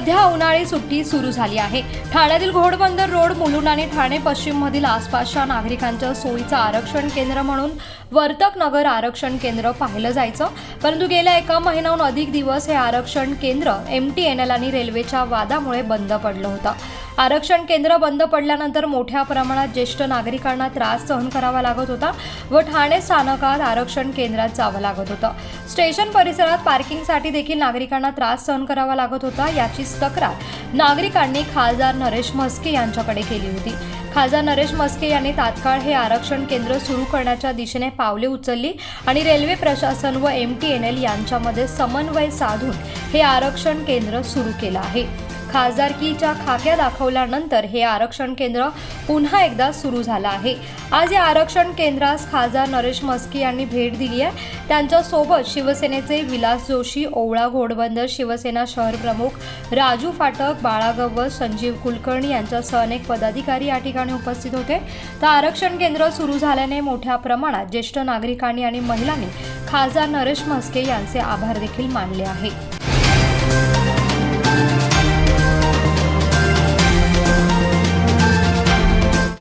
सध्या उन्हाळी सुट्टी सुरू झाली आहे. ठाण्यातील घोडबंदर रोड मुलुंड आणि ठाणे पश्चिममधील आसपासच्या नागरिकांच्या सोयीचं आरक्षण केंद्र म्हणून वर्तक नगर आरक्षण केंद्र पाहिलं जायचं. परंतु गेल्या एका महिन्याहून अधिक दिवस हे आरक्षण केंद्र एम टी एन एल आणि रेल्वेच्या वादामुळे बंद पडलं होतं. आरक्षण केंद्र बंद पडल्यानंतर मोठ्या प्रमाणात ज्येष्ठ नागरिकांना त्रास सहन करावा लागत होता व ठाणे स्थानकात आरक्षण केंद्रात जावं लागत होतं. स्टेशन परिसरात पार्किंगसाठी देखील नागरिकांना त्रास सहन करावा लागत होता याचीच तक्रार नागरिकांनी खासदार नरेश म्हस्के यांच्याकडे केली होती. खासदार नरेश म्हस्के यांनी तात्काळ हे आरक्षण केंद्र सुरू करण्याच्या दिशेने पावले उचलली आणि रेल्वे प्रशासन व एम टी एन एल यांच्यामध्ये समन्वय साधून हे आरक्षण केंद्र सुरू केलं आहे. खासदारकीच्या खाक्या दाखवल्यानंतर हे आरक्षण केंद्र पुन्हा एकदा सुरू झालं आहे. आज या आरक्षण केंद्रास खासदार नरेश म्हस्के यांनी भेट दिली आहे. त्यांच्यासोबत शिवसेनेचे विलास जोशी ओवळा घोडबंदर शिवसेना शहर प्रमुख राजू फाटक बाळा संजीव कुलकर्णी यांच्यासह अनेक पदाधिकारी या ठिकाणी उपस्थित होते. तर आरक्षण केंद्र सुरू झाल्याने मोठ्या प्रमाणात ज्येष्ठ नागरिकांनी आणि महिलांनी खासदार नरेश म्हस्के यांचे आभार देखील मानले आहे